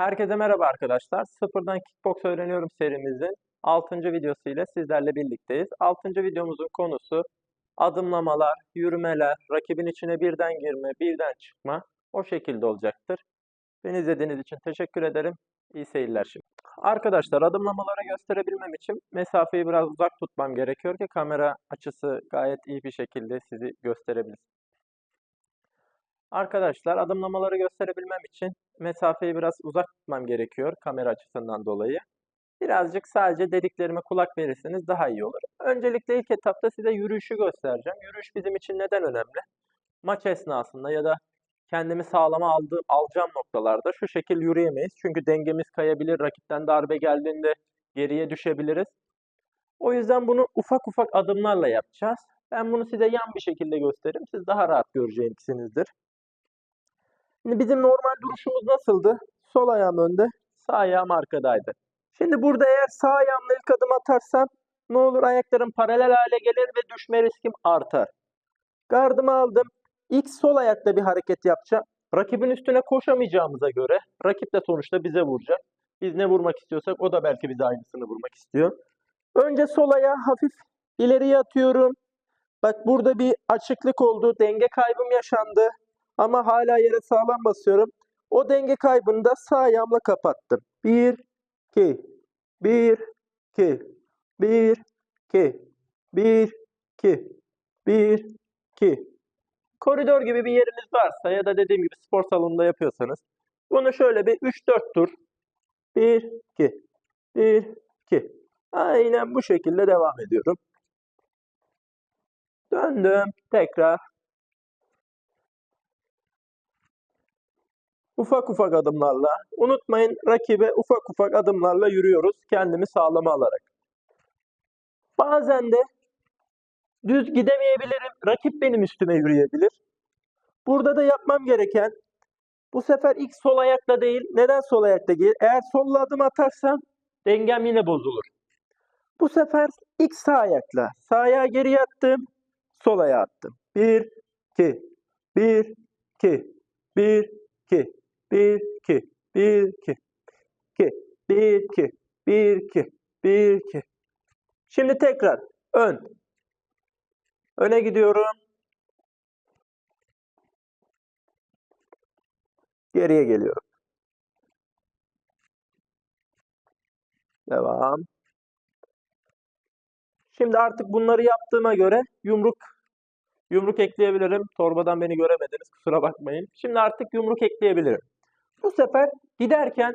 Herkese merhaba arkadaşlar. Sıfırdan Kickbox öğreniyorum serimizin 6. videosu ile sizlerle birlikteyiz. 6. videomuzun konusu adımlamalar, yürümeler, rakibin içine birden girme, birden çıkma o şekilde olacaktır. Beni izlediğiniz için teşekkür ederim. İyi seyirler şimdi. Arkadaşlar adımlamaları gösterebilmem için mesafeyi biraz uzak tutmam gerekiyor ki kamera açısı gayet iyi bir şekilde sizi gösterebilsin. Arkadaşlar adımlamaları gösterebilmem için mesafeyi biraz uzak tutmam gerekiyor kamera açısından dolayı. Birazcık sadece dediklerime kulak verirseniz daha iyi olur. Öncelikle ilk etapta size yürüyüşü göstereceğim. Yürüyüş bizim için neden önemli? Maç esnasında ya da kendimi sağlama aldığım, alacağım noktalarda şu şekil yürüyemeyiz. Çünkü dengemiz kayabilir, rakipten darbe geldiğinde geriye düşebiliriz. O yüzden bunu ufak ufak adımlarla yapacağız. Ben bunu size yan bir şekilde göstereyim. Siz daha rahat göreceksinizdir. Şimdi bizim normal duruşumuz nasıldı? Sol ayağım önde, sağ ayağım arkadaydı. Şimdi burada eğer sağ ayağımla ilk adım atarsam ne olur ayaklarım paralel hale gelir ve düşme riskim artar. Gardımı aldım. İlk sol ayakta bir hareket yapacağım. Rakibin üstüne koşamayacağımıza göre rakip de sonuçta bize vuracak. Biz ne vurmak istiyorsak o da belki bize aynısını vurmak istiyor. Önce sol ayağı hafif ileriye atıyorum. Bak burada bir açıklık oldu. Denge kaybım yaşandı. Ama hala yere sağlam basıyorum. O denge kaybını da sağ ayağımla kapattım. 1, 2, 1, 2, 1, 2, 1, 2, 1, 2. Koridor gibi bir yeriniz varsa ya da dediğim gibi spor salonunda yapıyorsanız bunu şöyle bir 3-4 tur 1, 2, 1, 2. Aynen bu şekilde devam ediyorum. Döndüm. Tekrar Ufak ufak adımlarla, unutmayın rakibe ufak ufak adımlarla yürüyoruz kendimi sağlama alarak. Bazen de düz gidemeyebilirim, rakip benim üstüme yürüyebilir. Burada da yapmam gereken bu sefer ilk sol ayakla değil, neden sol ayakla değil? Eğer solla adım atarsam dengem yine bozulur. Bu sefer ilk sağ ayakla, sağ ayağı geriye attım, sol ayağı attım. 1, 2, 1, 2, 1, 2, 1, 2, 1, 2, 2, 1, 2, 1, 2, 1, 2. Şimdi tekrar ön. Öne gidiyorum. Geriye geliyorum. Devam. Şimdi artık bunları yaptığıma göre yumruk yumruk ekleyebilirim. Torbadan beni göremediniz kusura bakmayın. Şimdi artık yumruk ekleyebilirim. Bu sefer giderken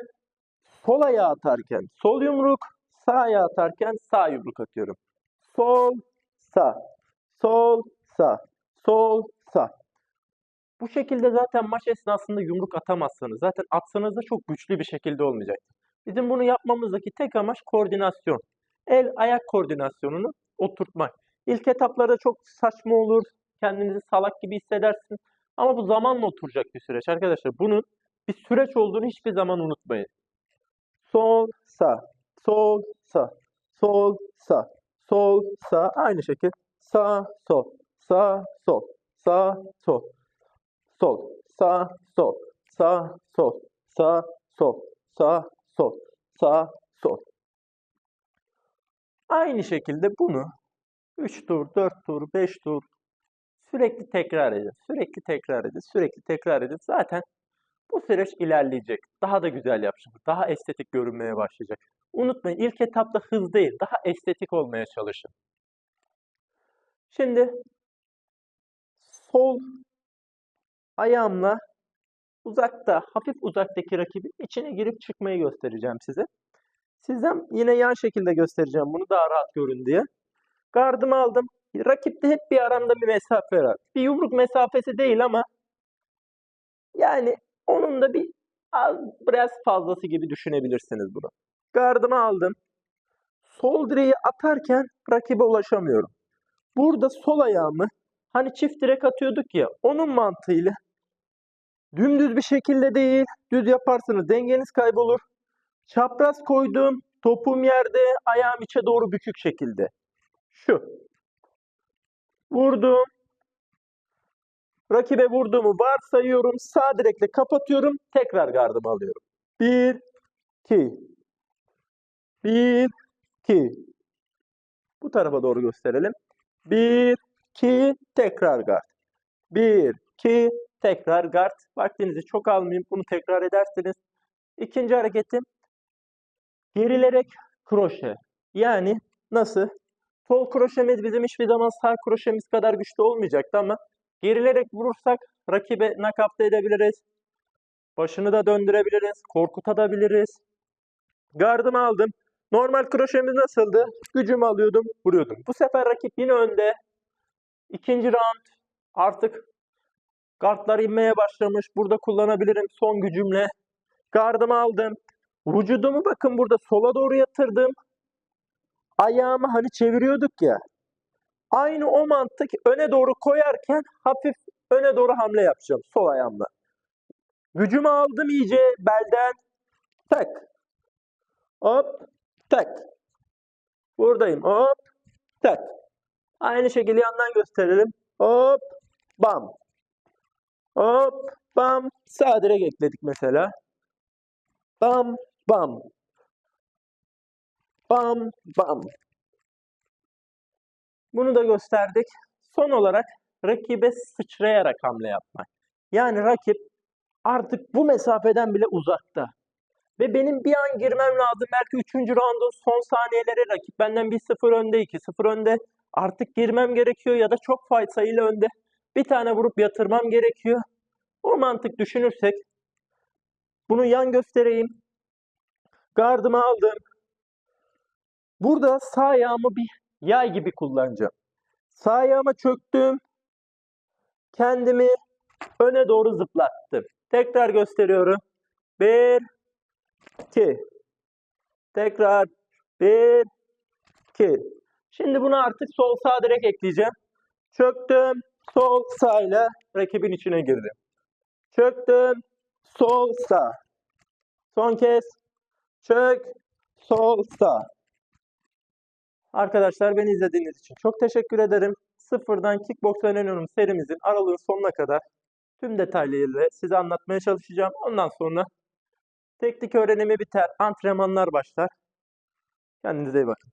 sol ayağı atarken sol yumruk, sağ ayağı atarken sağ yumruk atıyorum. Sol, sağ, sol, sağ, sol, sağ. Bu şekilde zaten maç esnasında yumruk atamazsınız. Zaten atsanız da çok güçlü bir şekilde olmayacak. Bizim bunu yapmamızdaki tek amaç koordinasyon. El ayak koordinasyonunu oturtmak. İlk etaplarda çok saçma olur. Kendinizi salak gibi hissedersin. Ama bu zamanla oturacak bir süreç arkadaşlar. Bunun bir süreç olduğunu hiçbir zaman unutmayın. Sol, sağ, sol, sağ, sol, sağ, sol, sağ. Aynı şekilde sağ, sol, sağ, sol, sağ, sol, sol, sağ, sol, sağ, sol, sağ, sol, sağ, sol, sağ, sol. Aynı şekilde bunu 3 tur, 4 tur, 5 tur sürekli tekrar edin. Sürekli tekrar edin. Sürekli tekrar edin. Zaten bu süreç ilerleyecek. Daha da güzel yapacak. Daha estetik görünmeye başlayacak. Unutmayın ilk etapta hız değil, daha estetik olmaya çalışın. Şimdi sol ayağımla uzakta, hafif uzaktaki rakibin içine girip çıkmayı göstereceğim size. Sizden yine yan şekilde göstereceğim bunu daha rahat görün diye. Gardımı aldım. Rakipte hep bir aramda bir mesafe var. Bir yumruk mesafesi değil ama yani onun da bir az, biraz fazlası gibi düşünebilirsiniz bunu. Gardımı aldım. Sol direği atarken rakibe ulaşamıyorum. Burada sol ayağımı hani çift direk atıyorduk ya onun mantığıyla dümdüz bir şekilde değil düz yaparsınız dengeniz kaybolur. Çapraz koydum topum yerde ayağım içe doğru bükük şekilde. Şu. Vurdum. Rakibe vurduğumu varsayıyorum. Sağ direkle kapatıyorum. Tekrar gardımı alıyorum. 1, 2. 1, 2. Bu tarafa doğru gösterelim. 1, 2, tekrar guard. 1, 2, tekrar guard. Vaktinizi çok almayayım. Bunu tekrar edersiniz. İkinci hareketim gerilerek kroşe. Yani nasıl? Sol kroşemiz bizim hiçbir zaman sağ kroşemiz kadar güçlü olmayacaktı ama gerilerek vurursak rakibe nakavt edebiliriz. Başını da döndürebiliriz. Korkutabiliriz. Gardımı aldım. Normal kroşemiz nasıldı? Gücümü alıyordum, vuruyordum. Bu sefer rakip yine önde. İkinci round artık Gardlar inmeye başlamış. Burada kullanabilirim son gücümle. Gardımı aldım. Vücudumu bakın burada sola doğru yatırdım. Ayağımı hani çeviriyorduk ya. Aynı o mantık öne doğru koyarken hafif öne doğru hamle yapacağım sol ayağımla. Gücümü aldım iyice belden. Tak. Hop. Tak. Buradayım. Hop. Tak. Aynı şekilde yandan gösterelim. Hop. Bam. Hop. Bam. Sağ direk ekledik mesela. Bam. Bam. Bam. Bam. Bunu da gösterdik. Son olarak rakibe sıçrayarak hamle yapmak. Yani rakip artık bu mesafeden bile uzakta. Ve benim bir an girmem lazım. Belki 3. roundun son saniyeleri rakip benden 1-0 önde, 2-0 önde. Artık girmem gerekiyor ya da çok fay sayıyla önde. Bir tane vurup yatırmam gerekiyor. O mantık düşünürsek bunu yan göstereyim. Gardımı aldım. Burada sağ ayağımı bir yay gibi kullanacağım. Sağ ayağıma çöktüm. Kendimi öne doğru zıplattım. Tekrar gösteriyorum. 1 2 Tekrar 1 2 Şimdi bunu artık sol sağ direkt ekleyeceğim. Çöktüm. Sol sağ ile rakibin içine girdim. Çöktüm. Sol sağ. Son kez. Çök. Sol sağ. Arkadaşlar beni izlediğiniz için çok teşekkür ederim. Sıfırdan kickbox öğreniyorum serimizin aralığın sonuna kadar tüm detaylarıyla size anlatmaya çalışacağım. Ondan sonra teknik öğrenimi biter, antrenmanlar başlar. Kendinize iyi bakın.